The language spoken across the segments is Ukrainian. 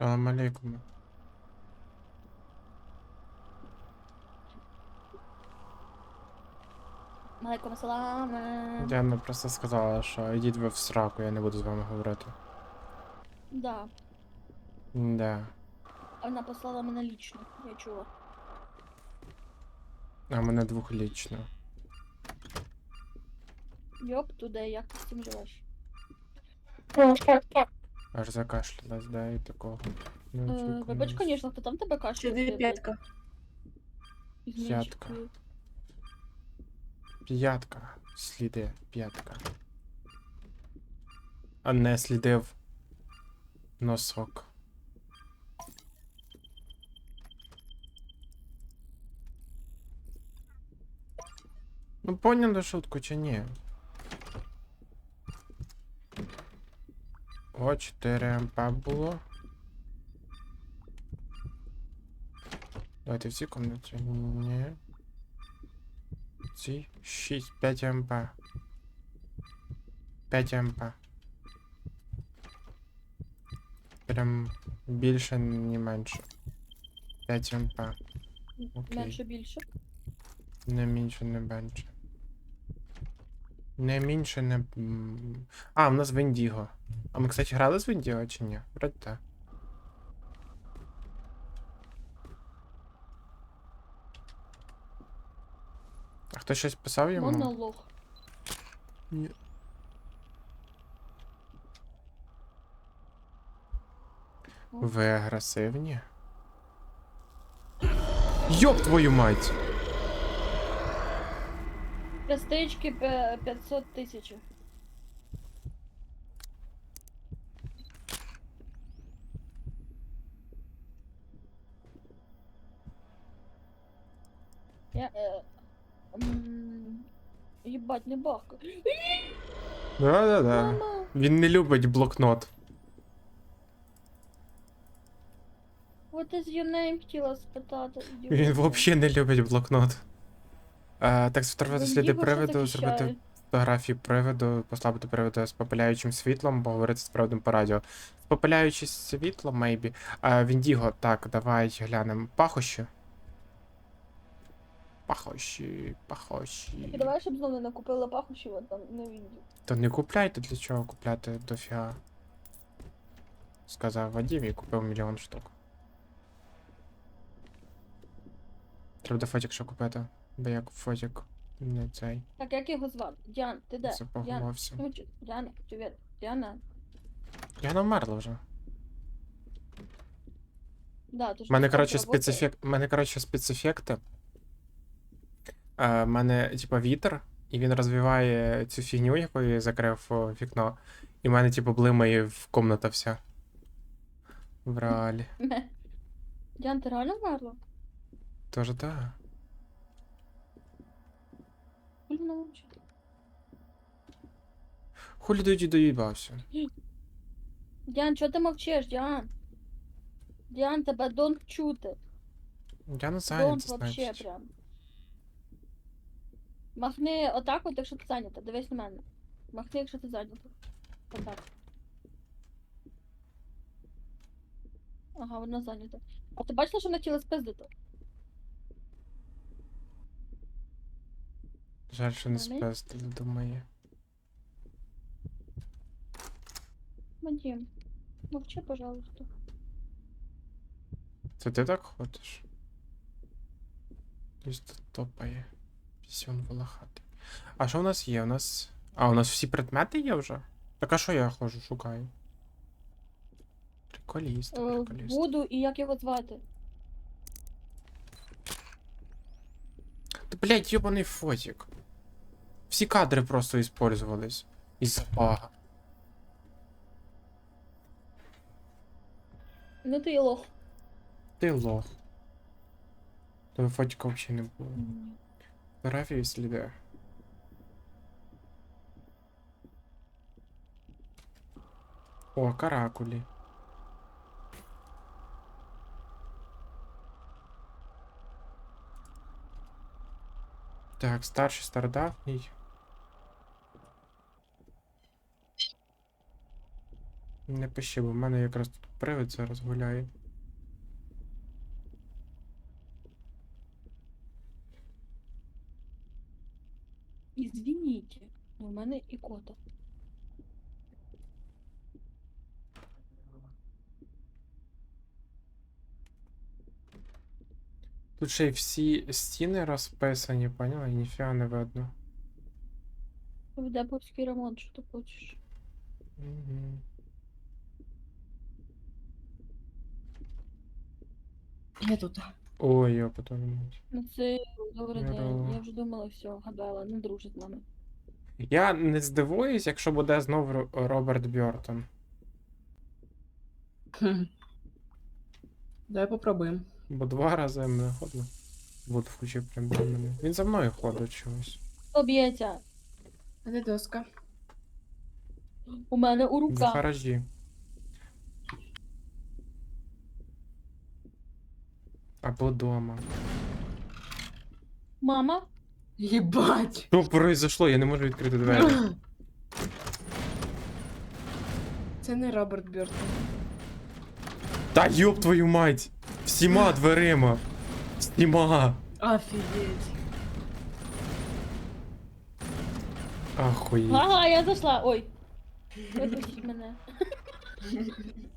Салам алейкум. Малейкум салам. Діана просто сказала, що йдіть ви в сраку, я не буду з вами говорити. Да. Да. Вона послала мене лічно, я чула. А мене двохлічно. Йоп, туди, як ти з цим живеш? Аж закашлялась, да, і такого. Ну, Е, очікувано. Вибач, звісно, хто там тебе каже? Сюди п'ятка. П'ятка. П'ятка. Сліди, п'ятка. А не слідив носок. Ну поняли шутку чи ні? О, 4 МП було. Давайте в цій комнаті. Ні. В цій 6, 5 МП. 5 МП. Прям більше, не менше. 5 МП. Окей. Менше більше. Не менше, не менше. Не менше, не. А, в нас Вендіго. А ми, кстати, грали з Вендіго чи ні? Вроді так. А хто щось писав йому? Монолог. Ні. Ви агресивні? Йоп твою мать! Пе- 500 тисяч. Я, е, м, Їбать, не бахка. Да-да-да. Мама! Він не любить блокнот. What is your name? Хотіла спитати. Він взагалі не любить блокнот. Так, сфотографувати сліди що приводу, захищає? зробити фотографії приводу, послабити приводу з попиляючим світлом, поговорити з приводом по радіо. З попиляючим світлом, мейбі. Віндіго, так, давай глянемо. Пахощі. Пахощі, пахощі. І давай, щоб знову не накупила пахощі, от там на відео. То не купляйте, для чого купляти дофіга. Сказав Вадим і купив мільйон штук. Треба буде фотик ще купити. Бо як фотик не цей. Так, як його звати? Діан, ти де? Діана. Запагувався. Чи- Діана, привіт. Діана. Не вмерла вже. Да, У мене, коротше, спецефект. У мене, коротше, спецефекти. У мене, типа, вітер, і він розвиває цю фігню, яку я закрив о, вікно. І в мене, типу, блимає в комната вся. В реалі. Діан, ти реально вмерла? Тоже так. Блін, научи. Хулі тоді доїбався. Діан, чого ти мовчиш, Діан? Діан, тебе донт чути. Я не Донт вообще значить. прям. Махни отак от, якщо ти зайнята. Дивись на мене. Махни, якщо ти зайнята. Отак. Ага, вона зайнята. А ти бачила, що вона хотіла спиздити? Жаль, що не спестили, думає. Вадим, мовчи, пожалуйста. Це ти так ходиш? Десь тут топає. Пісюн волохатий. А що у нас є? У нас. А, у нас всі предмети є вже? Так а що я ходжу, шукаю? Приколіст, Е, приколіст. Буду і як його звати? Та, блядь, йобаний фотик. Всі кадри просто использовались. Із-за бага. Ну ти лох. Ти лох. Тебе фотика взагалі не було. Фотографії сліди. О, каракулі. Так, старший стародавній. Не пиши, бо в мене якраз тут привид зараз гуляє. Ізвініть, у мене ікота. Тут ще й всі стіни розписані, поняла? І ніфіга не видно. Веде ремонт, що ти хочеш. Мгм. Я тут. Ой, я потім. Ну це добрий день. Я вже думала, все, гадала, не дружить з нами. Я не здивуюсь, якщо буде знову Роберт Бьортон. Хм. Давай попробуємо. Бо два рази мене ходив. Вот включив прям біля мене. Він за мною ходить чогось. Хто б'ється? А де доска? У мене у В руках. гаражі. Або дома. Мама? Єбать! Що произошло? Я не можу відкрити двері. Це не Роберт Бёртон. Та йоб твою мать! Всіма дверима! Всіма! Офігеть. Ахуєть. Ага, я зайшла. Ой. Випустіть мене.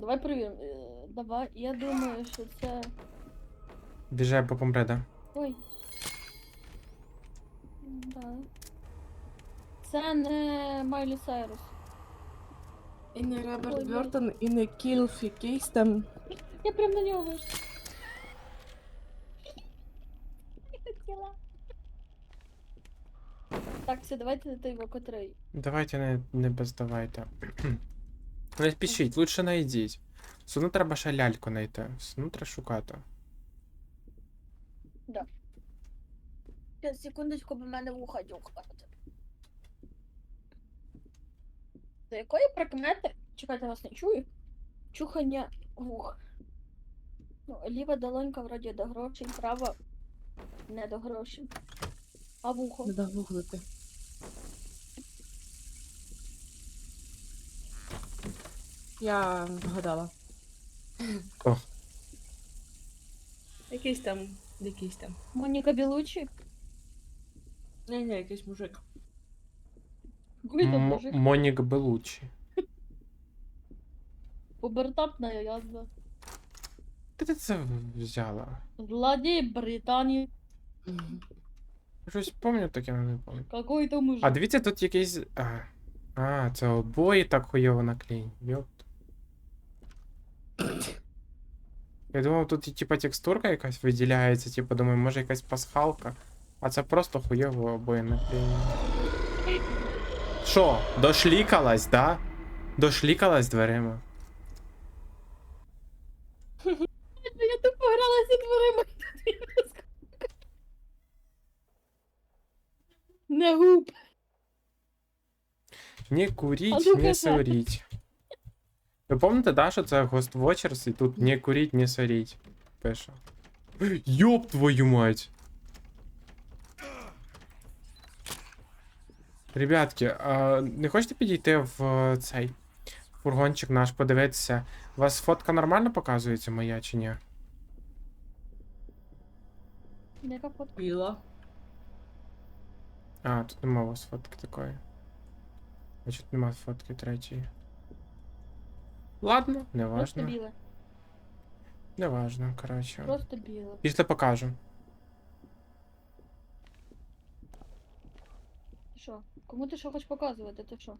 Давай перевіримо. Е, Давай, я думаю, що це. Біжай по помре, да? Ой. Да. Це не Майлі Сайрус. І не Роберт Ой, ой. І не Кілфі Кейс там. Я прям на нього вийшла. Хотіла. Так, все, давайте той його котрий. Давайте не, не бездавайте. Не спішіть, лучше найдіть. Все одно треба ще ляльку знайти. Все одно треба шукати. Сейчас, секундочку, бо в мене вуха дюкають. До якої прикмети? Чекайте, вас не чую. Чухання вух. Ну, ліва долонька вроді до грошей, права не до грошей. А вухо? Треба гуглити. Я вгадала. О. Якийсь там, якийсь там. Моніка Білучі? Не, не, якийсь мужик. Гуй там М- мужик. Монік Белучі. Пубертатна язва. Де ти це взяла? Злодей Британії. Щось пам'ятаю таке, але не пам'ятаю. Какой то мужик. А дивіться, тут якийсь. А, а це обої так хуйово наклеєні. Йопт. Я думав, тут і, типа текстурка якась виділяється, типа думаю, може якась пасхалка. А це просто хуйово обої наклеєні. Що, дошлікалась, да? Дошлікалась дверима. Я тупо гралася дверима. Не губ. Не А куріть, ну, не кажи. соріть. Ви пам'ятаєте, да, що це Ghost Watchers і тут не куріть, не соріть. Пише. Йоп твою мать! Ребятки, а не хочете підійти в е, цей фургончик наш, подивитися? У вас фотка нормально показується моя чи ні? Яка фотка? Біла. А, тут нема у вас фотки такої. Значить нема фотки третьої. Ладно, Просто неважно. біле. Неважно, коротше. Просто біле. Після покажу. Ти що? Кому ти що хочеш показувати? Ти що?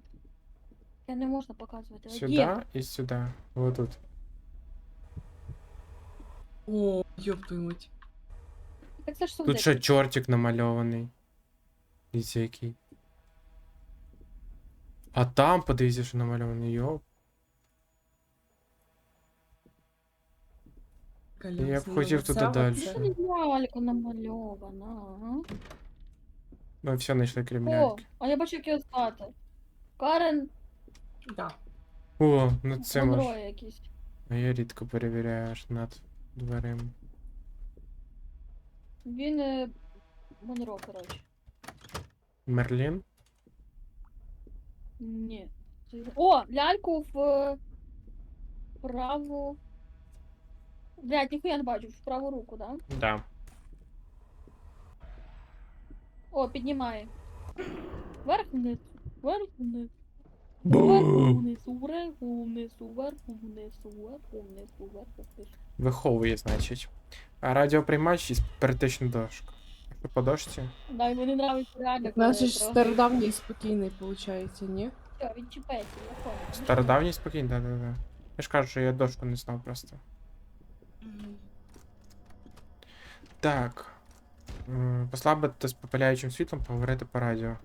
Я не можна показувати. Сюди є. і сюди. Вот тут. О, ёб твою мать. Так це ж Тут ще чортик намальований. Дивіться який. А там, подивіться, що намальований. Йоп. Я б хотів туди далі. Це не лялька намальована. а? Ми все знайшли О, кремлянки. а я бачу, як його звати. Карен Да. О, над цим Монро аж. якийсь. А я рідко перевіряю аж над дверима. Він е, Монро, коротше. Мерлін? Ні. О, ляльку в е, праву. Блядь, ніхуя не бачу, в праву руку, да? Да. О, піднімає. Вверх вниз, вверх вниз. Вверху вниз, вверху вниз, вверху вниз, вверху вниз. Виховує, значить. А радіоприймач і перетична дошка. Що по дошці? Да, мені нравиться реально. У нас же ж стародавній спокійний, виходить, ні? Все, відчіпайте, я понял. Стародавній спокійно, да, да, да. Я ж кажу, що я дошку не знав просто. Так. М, Послабити з попаляючим світлом, поговорити по радіо.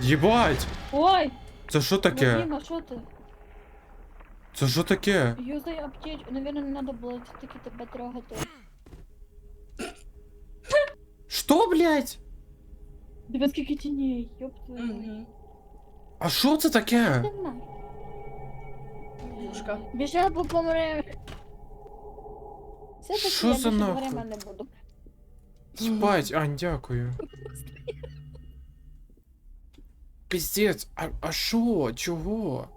Єбать! Ой, Це що таке? Вадима, що ти? Це що таке? Юзай аптечку. Наверное, не надо було таки тебе трогати. Що, блядь? Диви, скільки тіней, ёб твою. Угу. А що це таке? Ти на. Юшка. Біжи або помре. Все таки Що я за більше нахуй? дверима не буду. Єбать, Ань, дякую. Піздець, а, а що? Чого?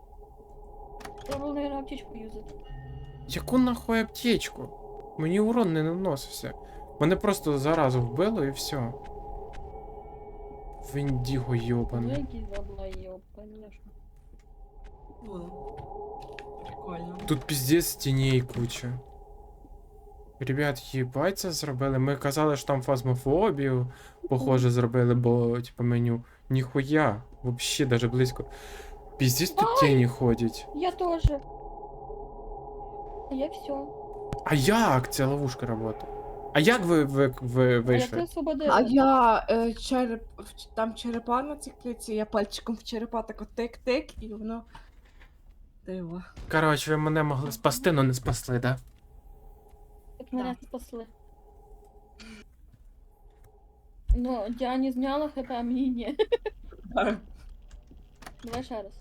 Треба було, наверное, аптечку юзати. Яку нахуй аптечку? Мені урон не наносився. Мене просто заразу вбило і все. Віндіго Ну, йобаний. який заблайоб, конечно. Прикольно. Тут піздець тіней куча. Ребят, їбать це зробили. Ми казали, що там фазмофобію, похоже, зробили, бо, типу, меню. Ніхуя. Вообще даже близько. Піздець тут Ай! тіні ходять. Я тоже. А я все. А як ця ловушка работає? А як ви, ви, ви А як ти вийшли? А я е, череп, там черепа на цій клітці, я пальчиком в черепа так тик-тик, і воно. Диво. Коротше, ви мене могли спасти, но не спасли, да? Так мене Да. спасли. Ну, Діані зняла хп, а мені ні. Давай ще раз.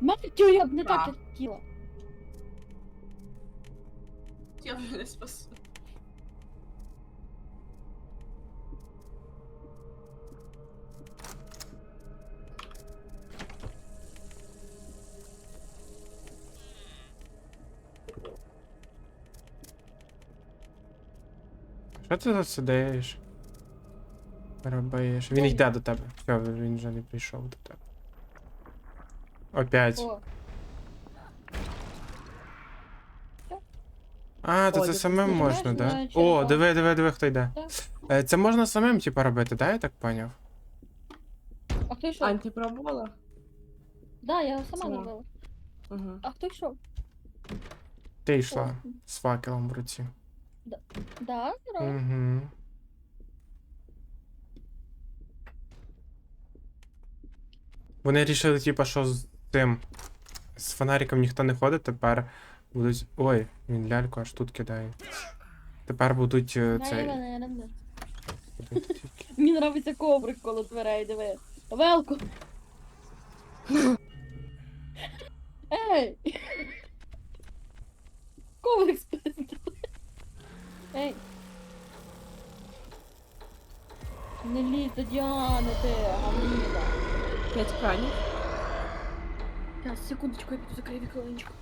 Матю, я б не так хотіла. Я мене спасу. Що ти тут сидиш? Робиш. Він йде до тебе. Все, він вже не прийшов до тебе. Опять. О, А, то О, це ти самим знаєш, можна, да? знаю, О, черепа. диви, диви, диви, хто йде. Е, Це можна самим, типа, робити, да, я так поняв? а хто йшов? Ань, ти пробувала? Да, я сама Сама. робила. Угу. А хто йшов? Ти йшла з факелом в руці. Да, здорово. Угу. Вони рішили, типа, що з тим. З фонариком ніхто не ходить, тепер будуть. Ой, він ляльку аж тут кидає. Тепер будуть е, цей. Мені нравиться коврик коло дверей, диви. Велку. Ей! Коврик спиздили. Ей! Не лізь до Діани, ти, гавніда. П'ять кранів. Зараз, секундочку, я піду закрию віконечко.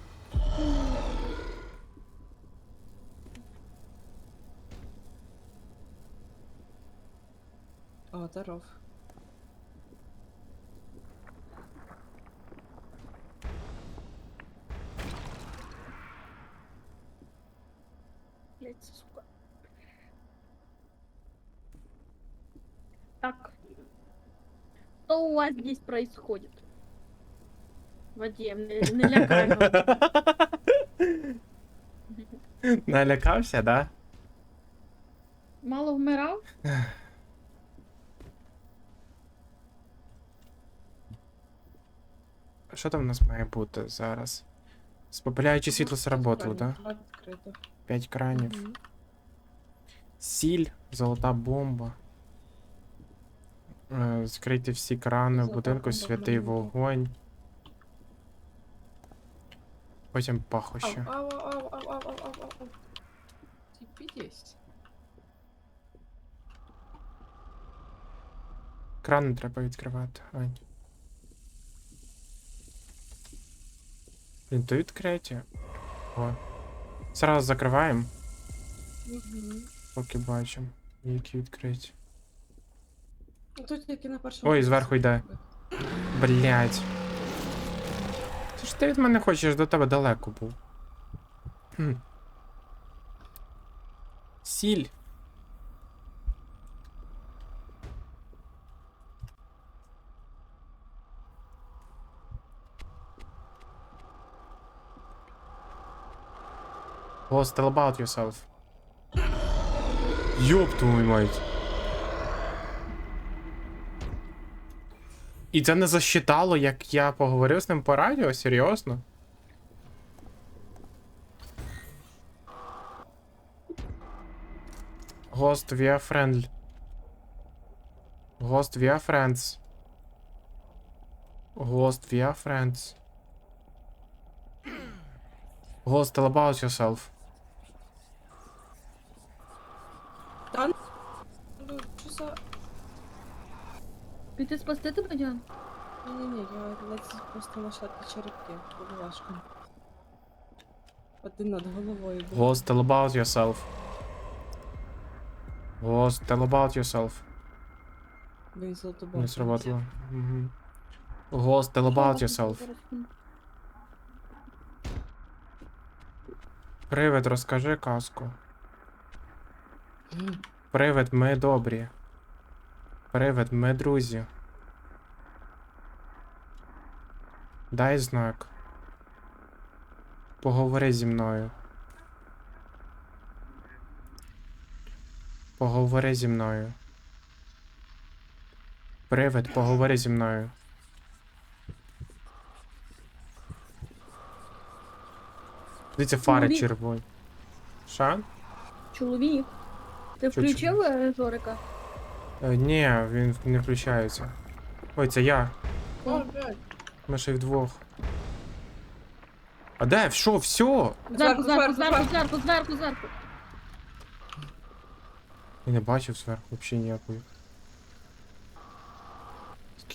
О, здоров. Блять, Так. Что у вас здесь происходит? Вадим, не, не лякай мене. Налякався, да? Мало вмирав? Що там у нас має бути зараз? Спопиляючи світло сработало, да? Так? Відкрито. П'ять кранів. Мгм. Сіль, золота бомба. Е, всі крани в будинку, святий вогонь. Потім пахощі. Типі єсть. Крани треба відкривати, Ань. Блін, то відкриті. О. Зараз закриваємо, Угу. поки бачимо, які відкриті. Тут тільки на першому. Ой, зверху йде. Блять. Ти ж ти від мене хочеш, до тебе далеко був. Хм. Сіль. Ghost, tell about yourself. Йоп твою мать. І це не засчитало, як я поговорив з ним по радіо? Серйозно? We are friend. We are friends. We are friends. Ghost, tell about yourself. Та ну, що за. Піти спасти тебе, Діан? Ні-ні-ні, я ледь просто лишати черепки, було важко. Один над головою був. Ghost, tell about yourself. Ghost, tell about yourself. Він золотобок. Не сработало. Угу. Ghost, tell about yourself. Привид, розкажи казку. Привид, ми добрі. Привид, ми друзі. Дай знак. Поговори зі мною. Поговори зі мною. Привид, поговори зі мною. Дивіться, фари червоні. Що? Чоловік. Ти Що включив е, Жорика? Е, ні, він не включається. Ой, це я. О, блядь. Ми ще й вдвох. А де? Що, все? Зверху, зверху, зверху, зверху, зверху, зверху. Я не бачив зверху взагалі ніякої.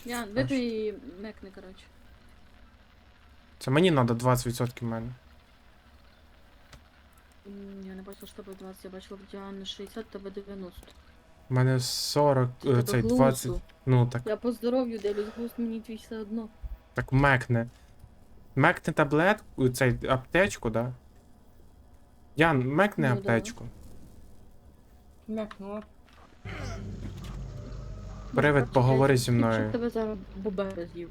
Аж? випий мекни, коротше. Це мені треба 20% в мене. М, Я не бачила, що тебе 20, я бачила в Діани 60, тебе 90. У мене 40, е, цей 20. Ну так, Я по здоров'ю дивлюсь, густ мені твій все одно. так мекне. Мекне таблетку, цей аптечку, да? Ян, мекне Ну да. аптечку. М'якнула. Привид, поговори зі мною. Щоб тебе зараз бобер з'їв.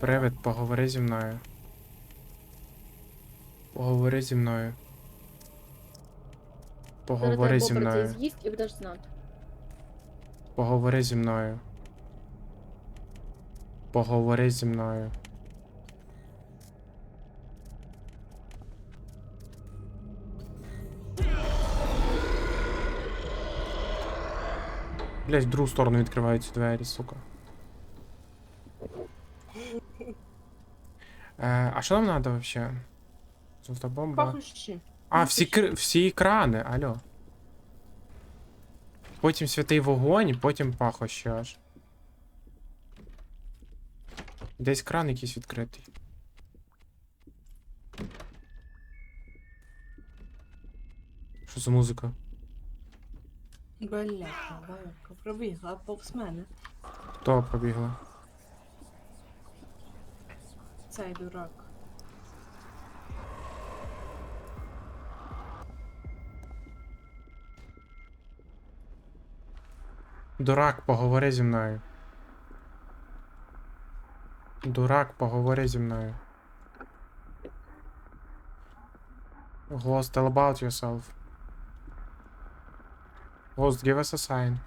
Привид, поговори зі мною. Поговори зі мною. Поговори зі мною. з'їсть і будеш знати. Поговори зі мною. Поговори зі мною. Блять, в другу сторону відкриваються двері, сука. Е, а що нам надо вообще? Жовта бомба. Пахощі. А, всі, кр... всі екрани, алло. Потім святий вогонь, потім пахощі аж. Десь кран якийсь відкритий. Що за музика? Бляха, далеко пробігла повз мене. Хто пробігла? Цей дурак. Дурак, поговори зі мною. Дурак, поговори зі мною. Ghost, tell about yourself. Ghost, give us a sign.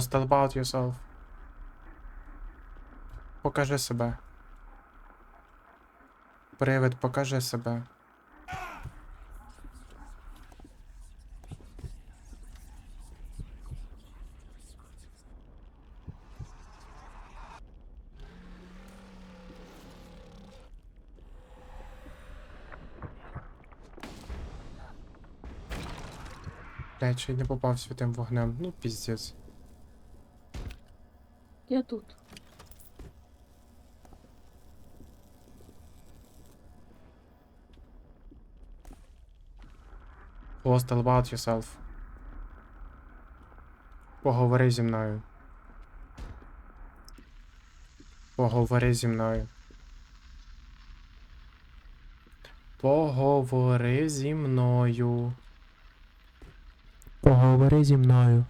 knows that about yourself? Покажи себе. Привид, покажи себе. Блять, ще й не попав святим вогнем. Ну, піздець. Я тут. Hostile about yourself. Поговори зі мною. Поговори зі мною. Поговори зі мною. Поговори зі мною.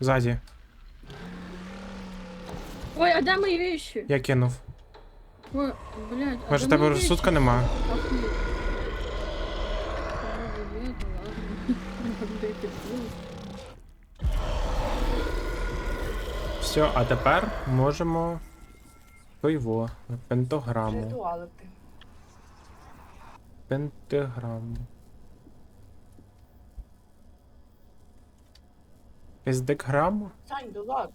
Ззаді. Ой, а де мої вещи? Я кинув. Ой, блядь, а Може, де тебе мої розсудка блядь, ладно. Де ти був? Все, а тепер можемо. Пиво. Пентограму. Ритуалити. Пентаграму. Піздекграму? Сань, дулак.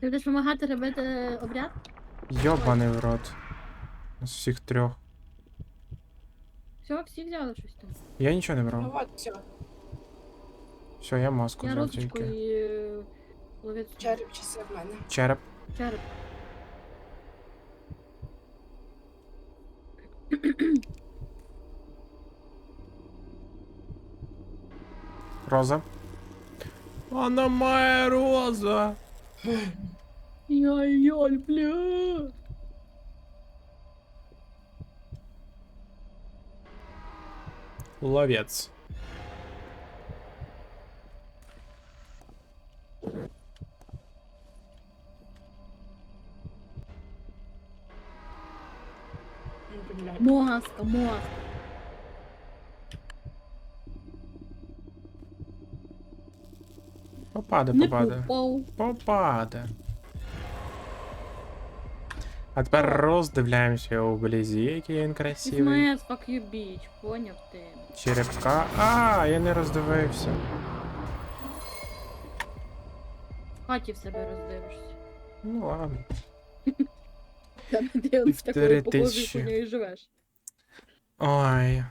Ти будеш допомагати робити обряд? Йобаний в рот. З всіх трьох. Все, всі взяли щось там. Я нічого не Ну брав. от, все. Все, я маску Я взяв розочку тільки. і е, ловець. Череп часи в мене. Череп. Череп. Роза. Вона має роза. Я ее люблю. Ловец. Мозг, мозг. Попаде, Не попаде. попав. Попаде. А тепер роздивляємося у близі, який він красивий. Fuck you, bitch. Поняв ти. Черепка. А, я не роздивився. В хаті в себе роздивишся. Ну ладно. Там от з Півтори такою похожою тисячі. хуйнею живеш. Ой.